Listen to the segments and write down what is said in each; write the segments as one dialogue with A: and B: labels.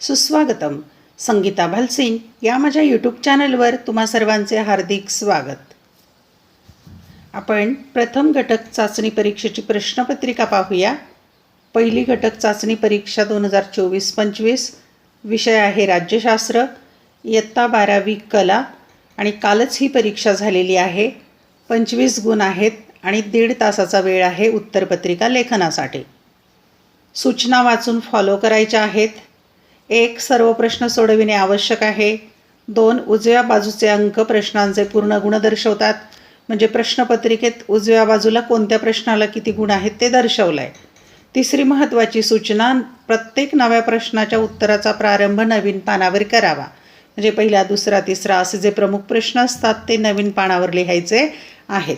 A: सुस्वागतम. संगीता भालसिंग या माझ्या यूट्यूब चॅनलवर तुम्हा सर्वांचे हार्दिक स्वागत. आपण प्रथम घटक चाचणी परीक्षेची प्रश्नपत्रिका पाहूया. पहिली घटक चाचणी परीक्षा दोन हजार चोवीस पंचवीस विषय आहे राज्यशास्त्र इयत्ता बारावी कला आणि कालच ही परीक्षा झालेली आहे. पंचवीस गुण आहेत आणि दीड तासाचा वेळ आहे उत्तरपत्रिका लेखनासाठी. सूचना वाचून फॉलो करायच्या आहेत. एक सर्व प्रश्न सोडविणे आवश्यक आहे. दोन उजव्या बाजूचे अंक प्रश्नांचे पूर्ण गुण दर्शवतात. म्हणजे प्रश्नपत्रिकेत उजव्या बाजूला कोणत्या प्रश्नाला किती गुण आहेत ते दर्शवलं आहे तिसरी महत्त्वाची सूचना प्रत्येक नव्या प्रश्नाच्या उत्तराचा प्रारंभ नवीन पानावर करावा. म्हणजे पहिला दुसरा तिसरा असे जे प्रमुख प्रश्न असतात ते नवीन पानावर लिहायचे आहेत.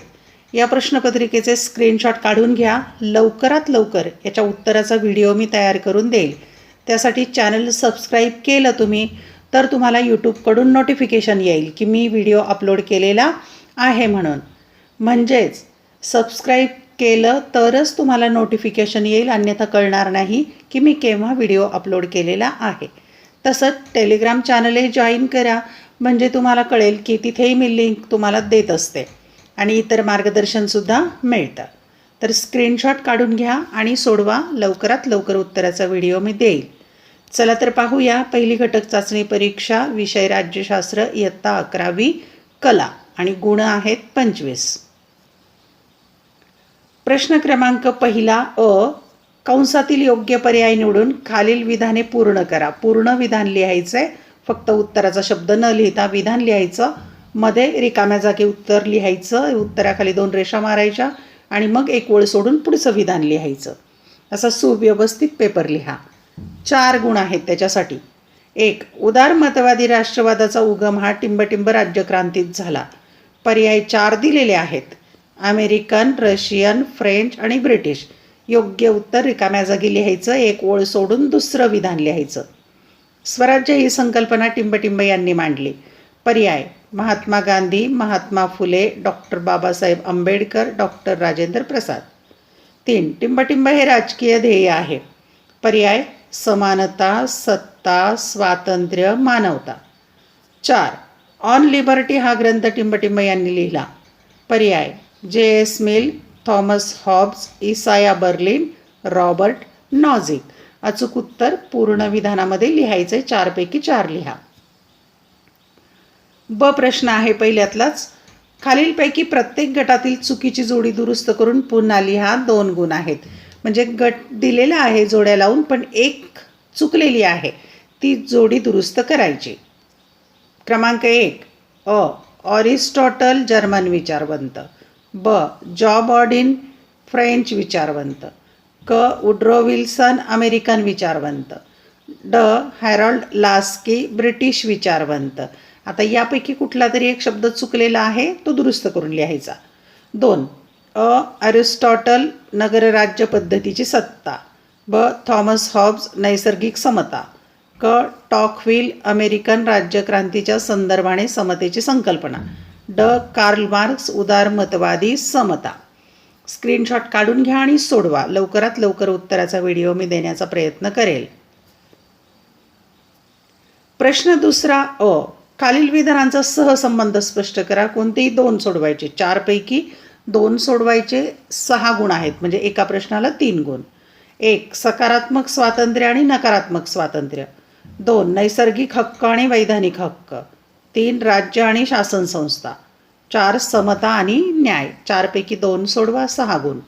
A: या प्रश्नपत्रिकेचे स्क्रीनशॉट काढून घ्या. लवकरात लवकर याच्या उत्तराचा व्हिडिओ मी तयार करून देईल. त्यासाठी चॅनल सबस्क्राईब केलं तुम्ही तर तुम्हाला यूट्यूबकडून नोटिफिकेशन येईल की मी व्हिडिओ अपलोड केलेला आहे म्हणून. म्हणजेच सबस्क्राईब केलं तरच तुम्हाला नोटिफिकेशन येईल अन्यथा कळणार नाही की मी केव्हा व्हिडिओ अपलोड केलेला आहे. तसंच टेलिग्राम चॅनलही जॉईन करा म्हणजे तुम्हाला कळेल की तिथेही मी लिंक तुम्हाला देत असते. आणि इतर मार्गदर्शनसुद्धा मिळतं. तर स्क्रीनशॉट काढून घ्या आणि सोडवा. लवकरात लवकर उत्तराचा व्हिडिओ मी देईल. चला तर पाहूया पहिली घटक चाचणी परीक्षा विषय राज्यशास्त्र इयत्ता अकरावी कला आणि गुण आहेत पंचवीस. प्रश्न क्रमांक पहिला अ कंसातील योग्य पर्याय निवडून खालील विधाने पूर्ण करा. पूर्ण विधान लिहायचं आहे फक्त उत्तराचा शब्द न लिहिता विधान लिहायचं. मध्ये रिकाम्या जागी उत्तर लिहायचं. उत्तराखाली दोन रेषा मारायच्या. आणि मग एक ओळ सोडून पुढचं विधान लिहायचं. असा सुव्यवस्थित पेपर लिहा. चार गुण आहेत त्याच्यासाठी. एक उदारमतवादी राष्ट्रवादाचा उगम हा टिंबटिंब राज्यक्रांतीत झाला. पर्याय चार दिलेले आहेत. अमेरिकन रशियन फ्रेंच आणि ब्रिटिश. योग्य उत्तर रिकाम्या जागी लिहायचं एक ओळ सोडून दुसरं विधान लिहायचं. स्वराज्य ही संकल्पना टिंबटिंब यांनी मांडली. पर्याय महात्मा गांधी महात्मा फुले डॉक्टर बाबासाहेब आंबेडकर डॉक्टर राजेंद्र प्रसाद. तीन टिंबटिंब हे राजकीय ध्येय आहे. पर्याय समानता सत्ता स्वातंत्र्य मानवता. चार ऑन लिबर्टी हा ग्रंथ टिंबटिंब यांनी लिहिला. पर्याय J S Mill Thomas Hobbes Isaiah Berlin Robert Nozick. अचूक उत्तर पूर्ण विधानामध्ये लिहायचे चारपैकी चार लिहा. ब प्रश्न आहे पहिल्यातलाच. खालीलपैकी प्रत्येक गटातील चुकीची जोडी दुरुस्त करून पुन्हा लिहा दोन गुण आहेत. म्हणजे गट दिलेला आहे जोड्या लावून पण एक चुकलेली आहे. ती जोडी दुरुस्त करायची. क्रमांक एक अ ऑरिस्टॉटल जर्मन विचारवंत. ब जॉब ऑडिन फ्रेंच विचारवंत. क उड्रो विल्सन अमेरिकन विचारवंत. ड हॅरॉल्ड लास्की ब्रिटिश विचारवंत. आता यापैकी कुठला तरी एक शब्द चुकलेला आहे तो दुरुस्त करून लिहायचा. दोन अ अरिस्टॉटल नगरराज्य पद्धतीची सत्ता. ब थॉमस हॉब्स नैसर्गिक समता. क टॉकव्हिल अमेरिकन राज्यक्रांतीच्या संदर्भाने समतेची संकल्पना. ड कार्ल मार्क्स उदारमतवादी समता. स्क्रीनशॉट काढून घ्या आणि सोडवा. लवकरात लवकर उत्तराचा व्हिडिओ मी देण्याचा प्रयत्न करेल. प्रश्न दुसरा अ खालील विधानांचा सहसंबंध स्पष्ट करा. कोणतेही दोन सोडवायचे. चारपैकी दोन सोडवायचे सहा गुण आहेत. म्हणजे एका प्रश्नाला तीन गुण. एक सकारात्मक स्वातंत्र्य आणि नकारात्मक स्वातंत्र्य. दोन नैसर्गिक हक्क आणि वैधानिक हक्क. तीन राज्य आणि शासन संस्था. चार समता आणि न्याय. चारपैकी दोन सोडवा सहा गुण.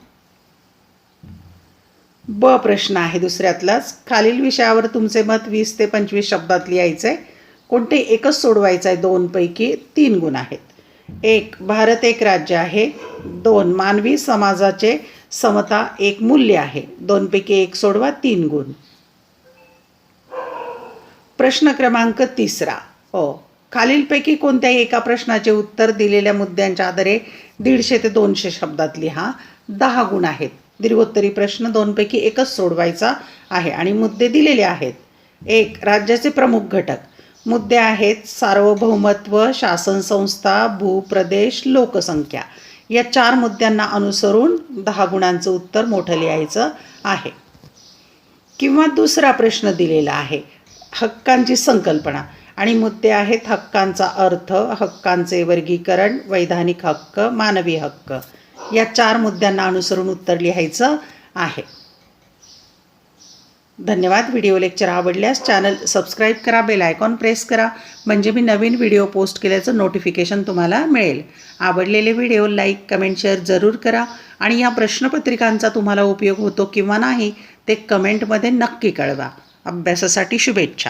A: ब प्रश्न आहे दुसऱ्यातलाच. खालील विषयावर तुमचे मत वीस ते पंचवीस शब्दात लिहायचं. आहे कोणते एकच सोडवायचं आहे? दोनपैकी तीन गुण आहेत. एक भारत एक राज्य आहे. दोन मानवी समाजाचे समता एक मूल्य आहे. दोनपैकी एक सोडवा तीन गुण. प्रश्न क्रमांक तिसरा. हो. खालीलपैकी कोणत्याही एका प्रश्नाचे उत्तर दिलेल्या मुद्द्यांच्या आधारे दीडशे ते दोनशे शब्दात लिहा दहा गुण आहेत. दीर्घोत्तरी प्रश्न दोनपैकी एकच सोडवायचा आहे आणि मुद्दे दिलेले आहेत. एक राज्याचे प्रमुख घटक. मुद्दे आहेत सार्वभौमत्व शासन संस्था भूप्रदेश लोकसंख्या. या चार मुद्द्यांना अनुसरून दहा गुणांचं उत्तर मोठं लिहायचं आहे. किंवा दुसरा प्रश्न दिलेला आहे हक्कांची संकल्पना. आणि मुद्दे आहेत हक्कांचा अर्थ हक्कांचे वर्गीकरण वैधानिक हक्क मानवी हक्क. या चार मुद्द्यांना अनुसरून उत्तर लिहायचं आहे. धन्यवाद. व्हिडिओ लेक्चर आवडल्यास चॅनल सबस्क्राईब करा बेल आयकॉन प्रेस करा म्हणजे मी नवीन व्हिडिओ पोस्ट केल्याचं नोटिफिकेशन तुम्हाला मिळेल. आवडलेले व्हिडिओ लाईक कमेंट शेअर जरूर करा आणि या प्रश्नपत्रिकांचा तुम्हाला उपयोग होतो किंवा नाही ते कमेंटमध्ये नक्की कळवा. अभ्यासासाठी शुभेच्छा.